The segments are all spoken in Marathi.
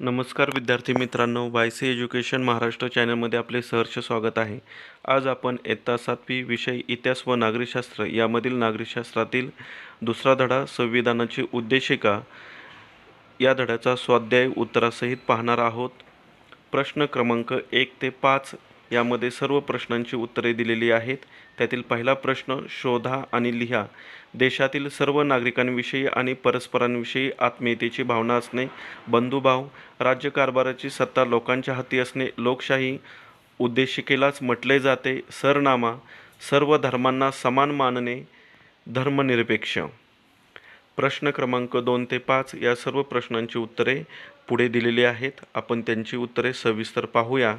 नमस्कार विद्यार्थी मित्रांनो वाय सी एज्युकेशन महाराष्ट्र चॅनलमध्ये आपले सहर्ष स्वागत आहे. आज आपण इयत्ता सातवी विषय इतिहास व नागरिकशास्त्र यामधील नागरिकशास्त्रातील दुसरा धडा संविधानाची उद्देशिका या धड्याचा स्वाध्याय उत्तरासहित पाहणार आहोत. प्रश्न क्रमांक एक ते पाच यामध्ये सर्व प्रश्नांची उत्तरे दिलेली आहेत. त्यातील पहिला प्रश्न शोधा आणि लिहा. देशातील सर्व नागरिकांविषयी आणि परस्परांविषयी आत्मीयतेची भावना असणे बंधुभाव राज्यकारभाराची सत्ता लोकांच्या हाती असणे लोकशाही उद्देशिकेलाच म्हटले जाते सरनामा सर्व धर्मांना समान मानणे धर्मनिरपेक्ष. प्रश्न क्रमांक दोन ते पाच या सर्व प्रश्नांची उत्तरे पुढे दिलेली आहेत. आपण त्यांची उत्तरे सविस्तर पाहूया.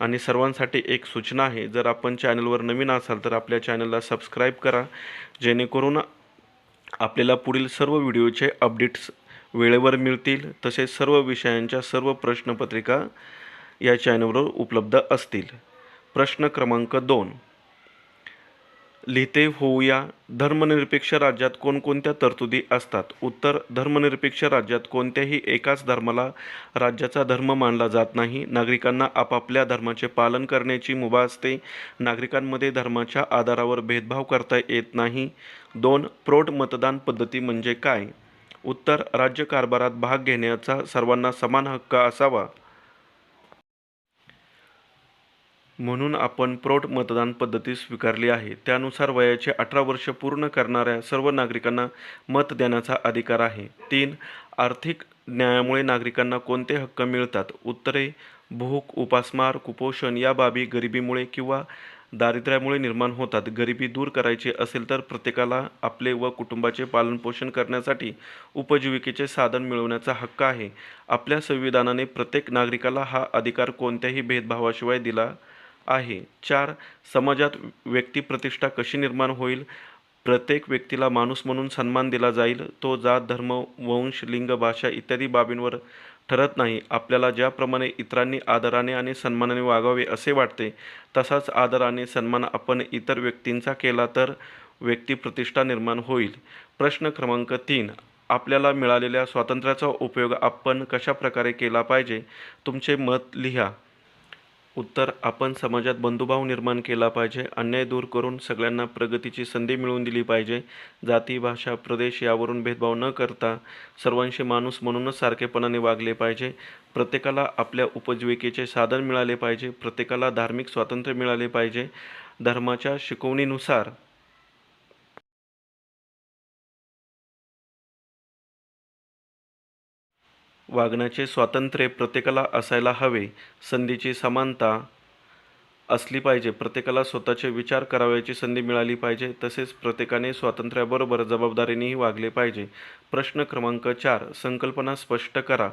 आणि सर्वांसाठी एक सूचना आहे. जर आपण चॅनलवर नवीन असाल तर आपल्या चॅनलला सबस्क्राईब करा. जेणेकरून आपल्याला पुढील सर्व व्हिडिओचे अपडेट्स वेळेवर मिळतील. तसेच सर्व विषयांच्या सर्व प्रश्नपत्रिका या चॅनलवर उपलब्ध असतील. प्रश्न क्रमांक दोन. लिहिते होऊया. धर्मनिरपेक्ष राज्यात कोणकोणत्या तरतुदी असतात? उत्तर धर्मनिरपेक्ष राज्यात कोणत्याही एकाच धर्माला राज्याचा धर्म मानला जात नाही. नागरिकांना आपापल्या धर्माचे पालन करण्याची मुभा असते. नागरिकांमध्ये धर्माच्या आधारावर भेदभाव करता येत नाही. दोन प्रौढ मतदान पद्धती म्हणजे काय? उत्तर राज्यकारभारात भाग घेण्याचा सर्वांना समान हक्क असावा. म्हणून आपण प्रौढ मतदान पद्धती स्वीकारली आहे. त्यानुसार वयाचे अठरा वर्ष पूर्ण करणाऱ्या सर्व नागरिकांना मत देण्याचा अधिकार आहे. तीन आर्थिक न्यायामुळे नागरिकांना कोणते हक्क मिळतात? उत्तरे भूक उपासमार कुपोषण या बाबी गरिबीमुळे किंवा दारिद्र्यामुळे निर्माण होतात. गरिबी दूर करायची असेल तर प्रत्येकाला आपले व कुटुंबाचे पालनपोषण करण्यासाठी उपजीविकेचे साधन मिळवण्याचा हक्क आहे. आपल्या संविधानाने प्रत्येक नागरिकाला हा अधिकार कोणत्याही भेदभावाशिवाय दिला आहे. चार समाजात व्यक्तिप्रतिष्ठा कशी निर्माण होईल? प्रत्येक व्यक्तीला माणूस म्हणून सन्मान दिला जाईल. तो जात धर्म वंश लिंग भाषा इत्यादी बाबींवर ठरत नाही. आपल्याला ज्याप्रमाणे इतरांनी आदराने आणि सन्मानाने वागावे असे वाटते तसाच आदराने सन्मान आपण इतर व्यक्तींचा केला तर व्यक्तिप्रतिष्ठा निर्माण होईल. प्रश्न क्रमांक तीन. आपल्याला मिळालेल्या स्वातंत्र्याचा उपयोग आपण कशा प्रकारे केला पाहिजे? तुमचे मत लिहा. उत्तर आपण समाजात बंधुभाव निर्माण केला पाहिजे अन्याय दूर करून सगळ्यांना प्रगतीची संधी मिळवून दिली पाहिजे. जाती भाषा प्रदेश यावरून भेदभाव न करता सर्वांशी माणूस म्हणूनच सारखेपणाने वागले पाहिजे. प्रत्येकाला आपल्या उपजीविकेचे साधन मिळाले पाहिजे. प्रत्येकाला धार्मिक स्वातंत्र्य मिळाले पाहिजे. धर्माच्या शिकवणीनुसार वागण्याचे स्वातंत्र्य प्रत्येकाला असायला हवे संधीची समानता असली पाहिजे प्रत्येकाला स्वतःचे विचार करावयाची संधी मिळाली पाहिजे तसेच प्रत्येकाने स्वातंत्र्याबरोबर जबाबदारीनेही वागले पाहिजे. प्रश्न क्रमांक चार संकल्पना स्पष्ट करा.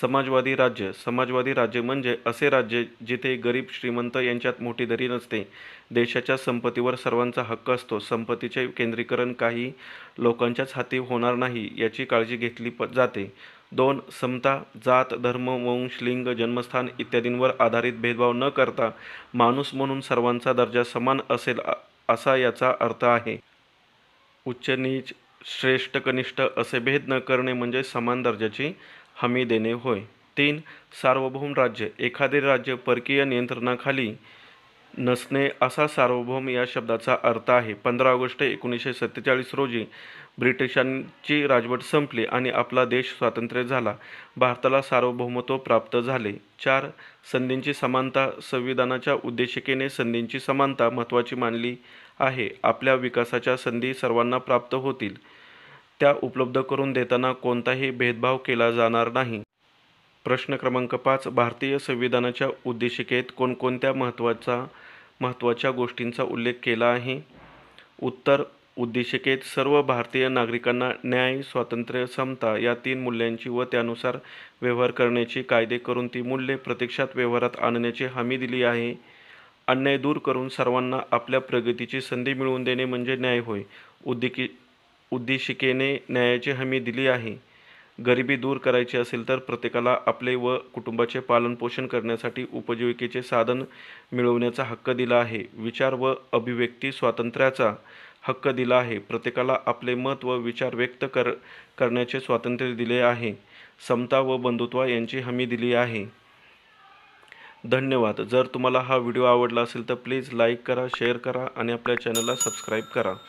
समाजवादी राज्य समाजवादी राज्य म्हणजे असे राज्य जिथे गरीब श्रीमंत यांच्यात मोठी दरी नसते. देशाच्या संपत्तीवर सर्वांचा हक्क असतो. संपत्तीचे केंद्रीकरण काही लोकांच्याच हाती होणार नाही याची काळजी घेतली प जाते. दोन समता जात धर्म वंश लिंग जन्मस्थान इत्यादींवर आधारित भेदभाव न करता माणूस म्हणून सर्वांचा दर्जा समान असेल असा याचा अर्थ आहे. उच्च नीच श्रेष्ठ कनिष्ठ असे भेद न करणे म्हणजे समान दर्जाची हमी देणे होय. तीन सार्वभौम राज्य. एखादे राज्य परकीय नियंत्रणाखाली नसणे असा सार्वभौम या शब्दाचा अर्थ आहे. पंधरा ऑगस्ट एकोणीसशे सत्तेचाळीस रोजी ब्रिटिशांची राजवट संपली आणि आपला देश स्वातंत्र्य झाला. भारताला सार्वभौमत्व प्राप्त झाले. चार संधींची समानता संविधानाच्या उद्देशिकेने संधींची समानता महत्त्वाची मानली आहे. आपल्या विकासाच्या संधी सर्वांना प्राप्त होतील. त्या उपलब्ध करून देताना कोणताही भेदभाव केला जाणार नाही. प्रश्न क्रमांक पाच भारतीय संविधानाच्या उद्देशिकेत कोणकोणत्या महत्त्वाचा महत्त्वाच्या गोष्टींचा उल्लेख केला आहे. उत्तर उद्देशिकेत सर्व भारतीय नागरिकांना न्याय स्वातंत्र्य समता या तीन मूल्यांची व त्यानुसार व्यवहार करण्याची कायदे करून ती मूल्ये प्रत्यक्षात व्यवहारात आणण्याची हमी दिली आहे. अन्याय दूर करून सर्वांना आपल्या प्रगतीची संधी मिळवून देणे म्हणजे न्याय होय. उद्दिकी उद्देशिकेने न्यायाची हमी दिली आहे. गरिबी दूर करायची असेल तर प्रत्येकाला आपले व कुटुंबाचे पालनपोषण करण्यासाठी उपजीविकेचे साधन मिळवण्याचा हक्क दिला आहे. विचार व अभिव्यक्ती स्वातंत्र्याचा हक्क दिला आहे. प्रत्येकाला आपले मत व विचार व्यक्त कर करण्याचे स्वातंत्र्य दिले आहे. समता व बंधुत्व यांची हमी दिली आहे. धन्यवाद. जर तुम्हाला हा व्हिडिओ आवडला असेल तर प्लीज लाईक करा शेअर करा आणि आपल्या चॅनलला सबस्क्राईब करा.